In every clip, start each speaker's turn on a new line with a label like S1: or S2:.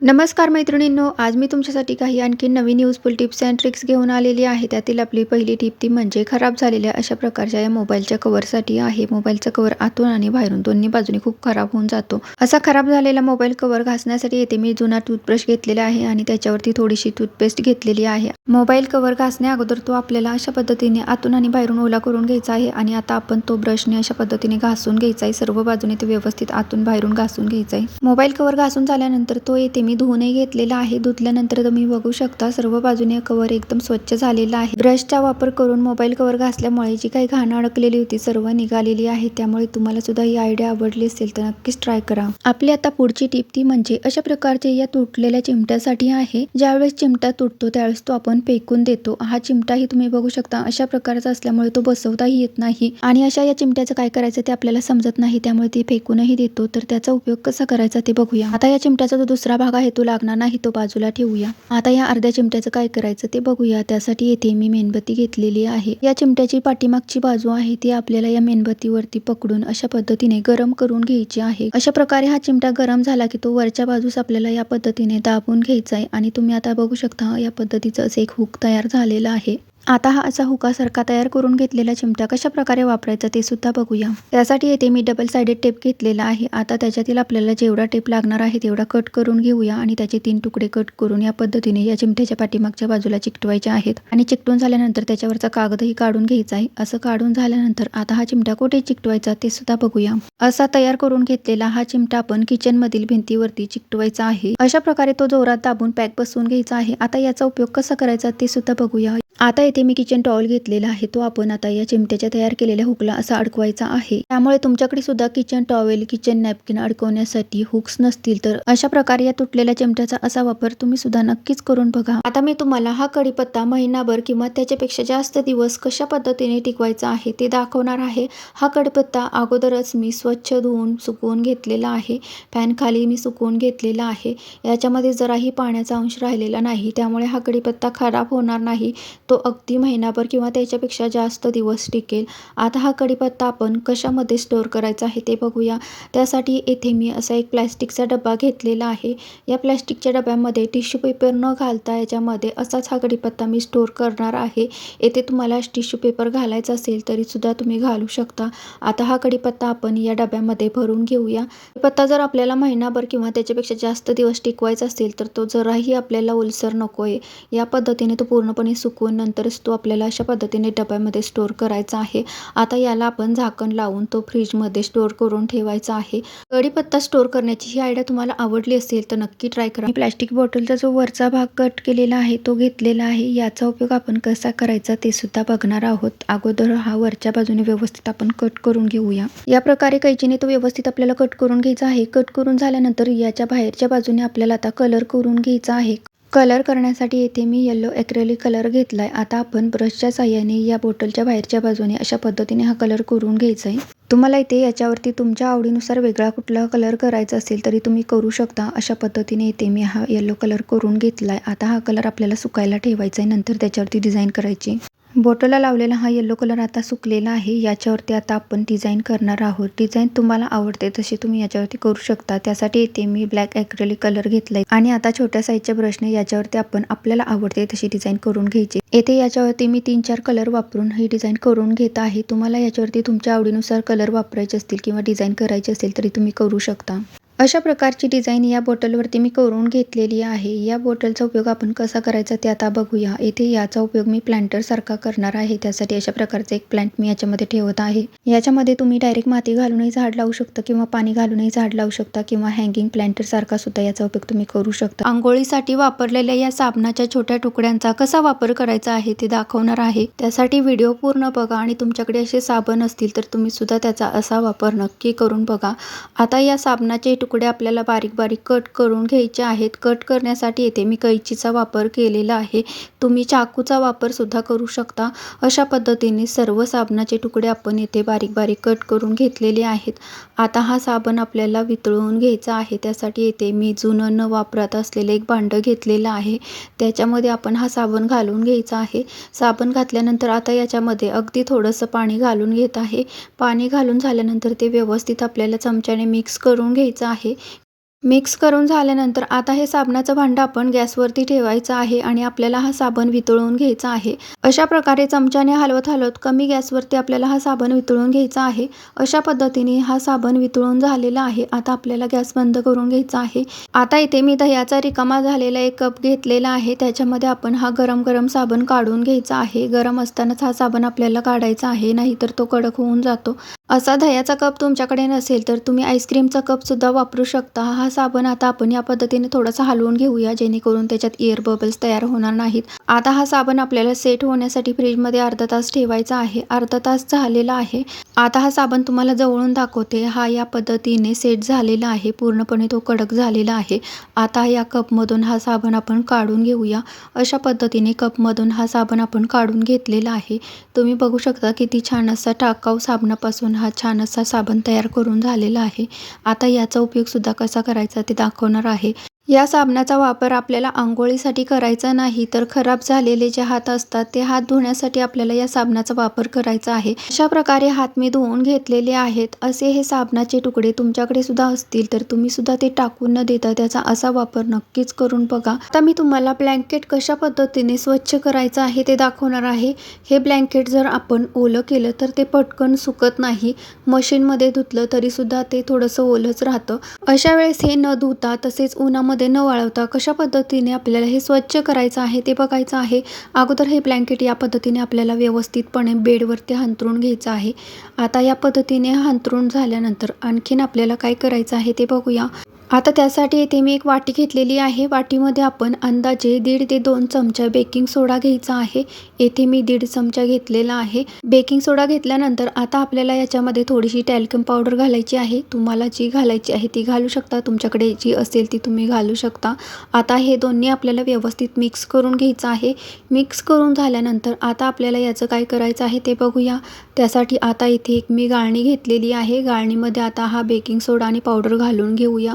S1: नमस्कार मैत्रिणींनो आज मी तुमच्यासाठी काही आणखी नवीन युजफुल टिप्स अँड ट्रिक्स घेऊन आलेली आहे. त्यातील आपली पहिली टिप ती म्हणजे खराब झालेल्या अशा प्रकारच्या या मोबाईलच्या कवरसाठी आहे. मोबाईलचा कवर आतून आणि बाहेरून दोन्ही बाजूने खूप खराब होऊन जातो. असा खराब झालेला मोबाईल कवर घासण्यासाठी येथे मी जुना टूथब्रश घेतलेला आहे आणि त्याच्यावरती थोडीशी टूथपेस्ट घेतलेली आहे. मोबाईल कवर घासण्या अगोदर तो आपल्याला अशा पद्धतीने आतून आणि बाहेरून ओला करून घ्यायचा आहे आणि आता आपण तो ब्रशने अशा पद्धतीने घासून घ्यायचा आहे. सर्व बाजूने ते व्यवस्थित आतून बाहेरून घासून घ्यायचा आहे. मोबाईल कवर घासून झाल्यानंतर तो येथे मी धुवूनही घेतलेला आहे. धुतल्यानंतर तुम्ही बघू शकता सर्व बाजूने कवर एकदम स्वच्छ झालेला आहे. ब्रशचा वापर करून मोबाईल कवर घासल्यामुळे जी काही घाण अडकलेली होती सर्व निघालेली आहे. त्यामुळे तुम्हाला सुद्धा ही आयडिया आवडली असेल तर नक्कीच ट्राय करा. आपली आता पुढची टीप ती म्हणजे अशा प्रकारचे या तुटलेल्या चिमट्यासाठी आहे. ज्यावेळेस चिमटा तुटतो त्यावेळेस तो आपण फेकून देतो. हा चिमटाही तुम्ही बघू शकता अशा प्रकारचा असल्यामुळे तो बसवताही येत नाही. आणि अशा या चिमट्याचं काय करायचं ते आपल्याला समजत नाही त्यामुळे ते फेकूनही देतो. तर त्याचा उपयोग कसा करायचा ते बघूया. आता या चिमट्याचा जो दुसरा भाग आहे तो लागणार नाही तो बाजूला ठेवूया. आता या अर्ध्या चिमट्याचं काय करायचं ते बघूया. त्यासाठी येथे मी मेणबत्ती घेतलेली आहे. या चिमट्याची पाठीमागची बाजू आहे ती आपल्याला या मेणबत्तीवरती पकडून अशा पद्धतीने गरम करून घ्यायची आहे. अशा प्रकारे हा चिमटा गरम झाला की तो वरच्या बाजूस आपल्याला या पद्धतीने दाबून घ्यायचा आहे आणि तुम्ही आता बघू शकता या पद्धतीचं असे एक हुक तयार झालेलं आहे. आता हा असा हुकासारखा तयार करून घेतलेला चिमटा कशा प्रकारे वापरायचा ते सुद्धा बघूया. त्यासाठी येथे मी डबल साइडेड टेप घेतलेला आहे. आता त्याच्यातील आपल्याला जेवढा टेप लागणार आहे तेवढा कट करून घेऊया आणि त्याचे तीन तुकडे कट करून या पद्धतीने या चिमट्याच्या पाठीमागच्या बाजूला चिकटवायचे आहेत आणि चिकटून झाल्यानंतर त्याच्यावरचा कागदही काढून घ्यायचा आहे. असं काढून झाल्यानंतर आता हा चिमटा कुठे चिकटवायचा ते सुद्धा बघूया. असा तयार करून घेतलेला हा चिमटा आपण किचन मधील भिंतीवरती चिकटवायचा आहे. अशा प्रकारे तो जोरात दाबून पॅक बसवून घ्यायचा आहे. आता याचा उपयोग कसा करायचा ते सुद्धा बघूया. आता इथे मी किचन टॉवल घेतलेला आहे. तो आपण आता या चिमट्याच्या तयार केलेल्या हुकला असा अडकवायचा आहे. त्यामुळे तुमच्याकडे सुद्धा किचन टॉवेल किचन नॅपकिन अडकवण्यासाठी हुक्स नसतील तर अशा प्रकारे या तुटलेल्या चिमट्याचा असा वापर तुम्ही सुद्धा नक्कीच करून बघा. आता मी तुम्हाला हा कडीपत्ता महिनाभर किंवा त्याच्यापेक्षा जास्त दिवस कशा पद्धतीने टिकवायचा आहे ते दाखवणार आहे. हा कडीपत्ता अगोदरच मी स्वच्छ धुवून सुकवून घेतलेला आहे. फॅन खाली मी सुकवून घेतलेला आहे. याच्यामध्ये जराही पाण्याचा अंश राहिलेला नाही. त्यामुळे हा कडीपत्ता खराब होणार नाही. तो अगदी महिनाभर किंवा त्याच्यापेक्षा जास्त दिवस टिकेल. आता हा कढीपत्ता आपण कशामध्ये स्टोअर करायचा आहे ते बघूया. त्यासाठी येथे मी असा एक प्लॅस्टिकचा डबा घेतलेला आहे. या प्लॅस्टिकच्या डब्यामध्ये टिश्यू पेपर न घालता याच्यामध्ये असाच हा कढीपत्ता मी स्टोअर करणार आहे. येथे तुम्हाला टिश्यू पेपर घालायचा असेल तरीसुद्धा तुम्ही घालू शकता. आता हा कढीपत्ता आपण या डब्यामध्ये भरून घेऊया. पत्ता जर आपल्याला महिनाभर किंवा त्याच्यापेक्षा जास्त दिवस टिकवायचा असेल तर तो जराही आपल्याला ओलसर नको आहे या पद्धतीने तो पूर्णपणे सुकून नंतरच तो आपल्याला अशा पद्धतीने डब्यामध्ये स्टोअर करायचा आहे. आता याला आपण झाकण लावून तो फ्रीजमध्ये स्टोअर करून ठेवायचा आहे. कढीपत्ता स्टोअर करण्याची ही आयडिया तुम्हाला आवडली असेल तर नक्की ट्राय करा. प्लॅस्टिक बॉटलचा जो वरचा भाग कट केलेला आहे तो घेतलेला आहे. याचा उपयोग आपण कसा करायचा ते सुद्धा बघणार आहोत. अगोदर हा वरच्या बाजूने व्यवस्थित आपण कट करून घेऊया. या प्रकारे कैचीने तो व्यवस्थित आपल्याला कट करून घ्यायचा आहे. कट करून झाल्यानंतर याच्या बाहेरच्या बाजूने आपल्याला आता कलर करून घ्यायचा आहे. कलर करण्यासाठी येथे मी येल्लो ॲक्रेलिक कलर घेतला आहे आता आपण ब्रशच्या साह्याने या बॉटलच्या बाहेरच्या बाजूने अशा पद्धतीने हा कलर करून घ्यायचा आहे तुम्हाला इथे याच्यावरती तुमच्या आवडीनुसार वेगळा कुठला कलर करायचा असेल तरी तुम्ही करू शकता. अशा पद्धतीने इथे मी हा येल्लो कलर करून घेतला आहे आता हा कलर आपल्याला सुकायला ठेवायचा आहे नंतर त्याच्यावरती डिझाईन करायची. बोटला लावलेला हा येल्लो कलर आता सुकलेला आहे. याच्यावरती आता आपण डिझाईन करणार आहोत. डिझाईन तुम्हाला आवडते तशी तुम्ही याच्यावरती करू शकता. त्यासाठी इथे मी ब्लॅक ॲक्रेलिक कलर घेतलाय. आणि आता छोट्या साईजच्या ब्रशने याच्यावरती आपण आपल्याला आवडते तशी डिझाईन करून घ्यायची. येथे याच्यावरती मी तीन चार कलर वापरून ही डिझाईन करून घेत आहे. तुम्हाला याच्यावरती तुमच्या आवडीनुसार कलर वापरायचे असतील किंवा डिझाईन करायची असेल तरी तुम्ही करू शकता. अशा प्रकारची डिझाईन या बॉटलवरती मी करून घेतलेली आहे. या बॉटलचा उपयोग आपण कसा करायचा ते आता बघूया. येथे याचा उपयोग मी प्लांटर सारखा करणार आहे. त्यासाठी अशा प्रकारचे एक प्लांट मी याच्यामध्ये ठेवत आहे. याच्यामध्ये तुम्ही डायरेक्ट माती घालूनही झाड लावू शकता किंवा पाणी घालूनही झाड लावू शकता किंवा हँगिंग प्लांटर सारखा सुद्धा याचा उपयोग तुम्ही करू शकता. आंघोळीसाठी वापरलेल्या या साबणाच्या छोट्या तुकड्यांचा कसा वापर करायचा आहे ते दाखवणार आहे. त्यासाठी व्हिडिओ पूर्ण बघा आणि तुमच्याकडे असे साबण असतील तर तुम्ही सुद्धा त्याचा असा वापर नक्की करून बघा. आता या साबणाचे तुकडे आपल्याला बारीक बारीक कट करून घ्यायचे आहेत. कट करण्यासाठी येथे मी कैचीचा वापर केलेला आहे. तुम्ही चाकूचा वापरसुद्धा करू शकता. अशा पद्धतीने सर्व साबणाचे तुकडे आपण येथे बारीक बारीक कट करून घेतलेले आहेत. आता हा साबण आपल्याला वितळवून घ्यायचा आहे. त्यासाठी येथे मी जुनं न वापरत असलेलं एक भांडं घेतलेलं आहे. त्याच्यामध्ये आपण हा साबण घालून घ्यायचा आहे. साबण घातल्यानंतर आता याच्यामध्ये अगदी थोडंसं पाणी घालून घेत आहे. पाणी घालून झाल्यानंतर ते व्यवस्थित आपल्याला चमच्याने मिक्स करून घ्यायचं आहे. मिक्स करून झाल्यानंतर आता हे साबणाचं भांडं आपण गॅसवरती ठेवायचं आहे आणि आपल्याला हा साबण वितळून घ्यायचा आहे. अशा प्रकारे चमच्याने हलवत हलवत कमी गॅसवरती आपल्याला हा साबण वितळून घ्यायचा आहे. अशा पद्धतीने हा साबण वितळून झालेला आहे. आता आपल्याला गॅस बंद करून घ्यायचा आहे. आता इथे मी दह्याचा रिकामा झालेला एक कप घेतलेला आहे. त्याच्यामध्ये आपण हा गरम गरम साबण काढून घ्यायचा आहे. गरम असतानाच हा साबण आपल्याला काढायचा आहे. नाहीतर तो कडक होऊन जातो. असा दह्याचा कप तुमच्याकडे नसेल तर तुम्ही आईस्क्रीमचा कपसुद्धा वापरू शकता. हा साबण आता आपण या पद्धतीने थोडासा हलवून घेऊया जेणेकरून त्याच्यात एअर बबल्स तयार होणार नाहीत. आता हा साबण आपल्याला सेट होण्यासाठी फ्रीजमध्ये अर्धा तास ठेवायचा आहे. अर्धा तास झालेला आहे. आता हा साबण तुम्हाला जवळून दाखवते. हा या पद्धतीने सेट झालेला आहे. पूर्णपणे तो कडक झालेला आहे. आता या कपमधून हा साबण आपण काढून घेऊया. अशा पद्धतीने कपमधून हा साबण आपण काढून घेतलेला आहे. तुम्ही बघू शकता किती छान असा टाकाऊ साबणापासून हा छान असा साबण तयार करून झालेला आहे. आता याचा उपयोगसुद्धा कसा करायचा ते दाखवणार आहे. या साबणाचा वापर आपल्याला आंघोळीसाठी करायचा नाही तर खराब झालेले जे हात असतात ते हात धुण्यासाठी आपल्याला या साबणाचा वापर करायचा आहे. अशा प्रकारे हात मी धुवून घेतलेले आहेत. असे हे साबणाचे तुकडे तुमच्याकडे सुद्धा असतील तर तुम्ही सुद्धा ते टाकून न देता त्याचा असा वापर नक्कीच करून बघा. आता मी तुम्हाला ब्लँकेट कशा पद्धतीने स्वच्छ करायचं आहे ते दाखवणार आहे. हे ब्लँकेट जर आपण ओलं केलं तर ते पटकन सुकत नाही. मशीनमध्ये धुतलं तरी सुद्धा ते थोडंसं ओलंच राहतं. अशा वेळेस हे न धुता तसेच उन्हामध्ये मध्ये न वाळवता कशा पद्धतीने आपल्याला हे स्वच्छ करायचं आहे ते बघायचं आहे. अगोदर हे ब्लँकेट या पद्धतीने आपल्याला व्यवस्थितपणे बेडवरती हांतरून घ्यायचं आहे. आता या पद्धतीने हांतरून झाल्यानंतर आणखीन आपल्याला काय करायचं आहे ते बघूया. आता त्यासाठी इथे मी एक वाटी घेतलेली आहे. वाटीमध्ये आपण अंदाजे दीड ते दोन चमचा बेकिंग सोडा घ्यायचा आहे. येथे मी दीड चमचा घेतलेला आहे. बेकिंग सोडा घेतल्यानंतर आता आपल्याला याच्यामध्ये थोडीशी टॅल्कम पावडर घालायची आहे. तुम्हाला जी घालायची आहे ती घालू शकता. तुमच्याकडे जी असेल ती तुम्ही घालू शकता. आता हे दोन्ही आपल्याला व्यवस्थित मिक्स करून घ्यायचं आहे. मिक्स करून झाल्यानंतर आता आपल्याला याचं काय करायचं आहे ते बघूया. त्यासाठी आता इथे एक मी गाळणी घेतलेली आहे. गाळणीमध्ये आता हा बेकिंग सोडा आणि पावडर घालून घेऊया.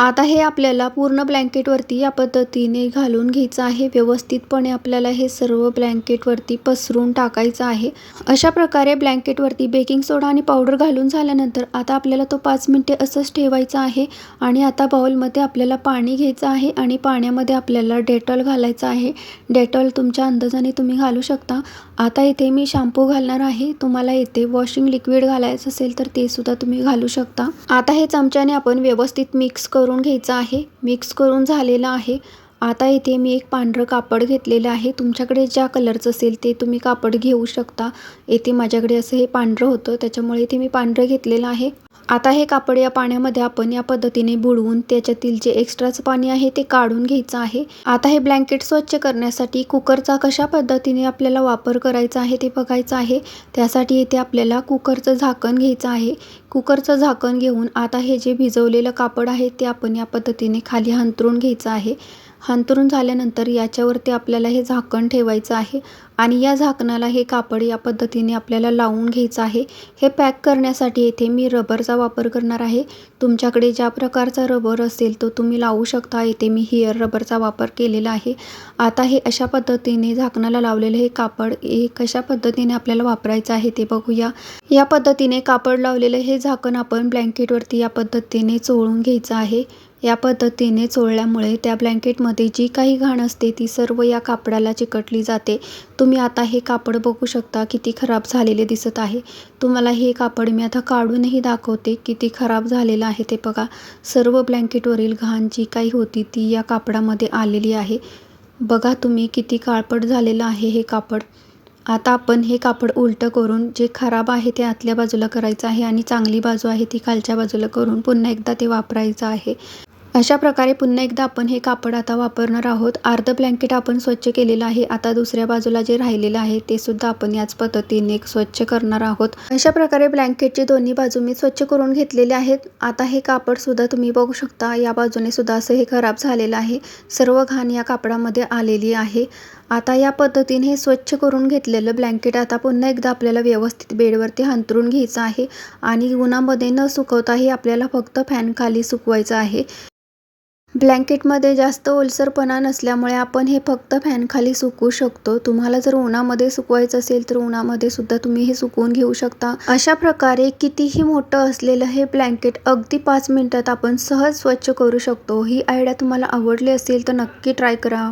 S1: आता हे आपल्याला पूर्ण ब्लँकेटवरती या पद्धतीने घालून घ्यायचं आहे. व्यवस्थितपणे आपल्याला हे सर्व ब्लँकेटवरती पसरून टाकायचं आहे. अशा प्रकारे ब्लँकेटवरती बेकिंग सोडा आणि पावडर घालून झाल्यानंतर आता आपल्याला तो पाच मिनटे असंच ठेवायचा आहे आणि आता बाउलमध्ये आपल्याला पाणी घ्यायचं आहे आणि पाण्यामध्ये आपल्याला डेटॉल घालायचं आहे. डेटॉल तुमच्या अंदाजाने तुम्ही घालू शकता. आता इथे मी शॅम्पू घालणार आहे. तुम्हाला इथे वॉशिंग लिक्विड घालायचं असेल तर ते सुद्धा तुम्ही घालू शकता. आता हे चमच्याने आपण व्यवस्थित मिक्स करू करून घ्यायचं आहे. मिक्स करून झालेलं आहे. आता इथे मी एक पांढरं कापड घेतलेलं आहे. तुमच्याकडे ज्या कलरचं असेल ते तुम्ही कापड घेऊ शकता. येथे माझ्याकडे असं हे पांढरं होतं. त्याच्यामुळे इथे मी पांढरं घेतलेलं आहे. आता हे कापड या पाण्यामध्ये आपण या पद्धतीने बुडवून त्याच्यातील जे एक्स्ट्राचं पाणी आहे ते काढून घ्यायचं आहे. आता हे ब्लँकेट स्वच्छ करण्यासाठी कुकरचा कशा पद्धतीने आपल्याला वापर करायचा आहे ते बघायचं आहे. त्यासाठी इथे आपल्याला कुकरचं झाकण घ्यायचं आहे. कुकरचं झाकण घेऊन आता हे जे भिजवलेलं कापड आहे ते आपण या पद्धतीने खाली हंतरून घ्यायचं आहे. हंतरून झाल्यानंतर याच्यावरती आपल्याला हे झाकण ठेवायचं आहे आणि या झाकणाला हे कापड या पद्धतीने आपल्याला लावून घ्यायचं आहे. हे पॅक करण्यासाठी येथे मी रबरचा वापर करणार आहे. तुमच्याकडे ज्या प्रकारचा रबर असेल तो तुम्ही लावू शकता. येथे मी हिअर रबरचा वापर केलेला आहे. आता हे अशा पद्धतीने झाकणाला लावलेलं हे कापड हे कशा पद्धतीने आपल्याला वापरायचं आहे ते बघूया. या पद्धतीने कापड लावलेलं हे झाकण आपण ब्लँकेटवरती या पद्धतीने चोळून घ्यायचं आहे. या पद्धतीने चोळल्यामुळे त्या ब्लँकेटमध्ये जी काही घाण असते ती सर्व या कापडाला चिकटली जाते. तुम्ही आता हे कापड बघू शकता किती खराब झालेले दिसत आहे. तुम्हाला हे कापड मी आता काढूनही दाखवते किती खराब झालेलं आहे ते बघा. सर्व ब्लँकेटवरील घाण जी काही होती ती या कापडामध्ये आलेली आहे. बघा तुम्ही किती काळपट झालेलं आहे हे कापड. आता आपण हे कापड उलटं करून जे खराब आहे ते आतल्या बाजूला करायचं आहे आणि चांगली बाजू आहे ती खालच्या बाजूला करून पुन्हा एकदा ते वापरायचं आहे. अशा प्रकारे पुन्हा एकदा आपण हे कापड आता वापरणार आहोत. अर्ध ब्लँकेट आपण स्वच्छ केलेलं आहे. आता दुसऱ्या बाजूला जे राहिलेलं आहे ते सुद्धा आपण याच पद्धतीने स्वच्छ करणार आहोत. अशा प्रकारे ब्लँकेटची दोन्ही बाजू मी स्वच्छ करून घेतलेले आहेत. आता हे कापड सुद्धा तुम्ही बघू शकता या बाजूने सुद्धा असं हे खराब झालेलं आहे. सर्व घाण या कापडामध्ये आलेली आहे. आता या पद्धतीने हे स्वच्छ करून घेतलेलं ब्लँकेट आता पुन्हा एकदा आपल्याला व्यवस्थित बेडवरती हंतरून घ्यायचं आहे. आणि उन्हामध्ये न सुकवता हे आपल्याला फक्त फॅन खाली सुकवायचं आहे. ब्लँकेटमध्ये जास्त ओलसरपणा नसल्यामुळे आपण हे फक्त फॅनखाली सुकवू शकतो. तुम्हाला जर उन्हामध्ये सुकवायचं असेल तर उन्हामध्ये सुद्धा तुम्ही हे सुकवून घेऊ शकता. अशा प्रकारे कितीही मोठं असलेलं हे ब्लँकेट अगदी पाच मिनिटात आपण सहज स्वच्छ करू शकतो. ही आयडिया तुम्हाला आवडली असेल तर नक्की ट्राय करा.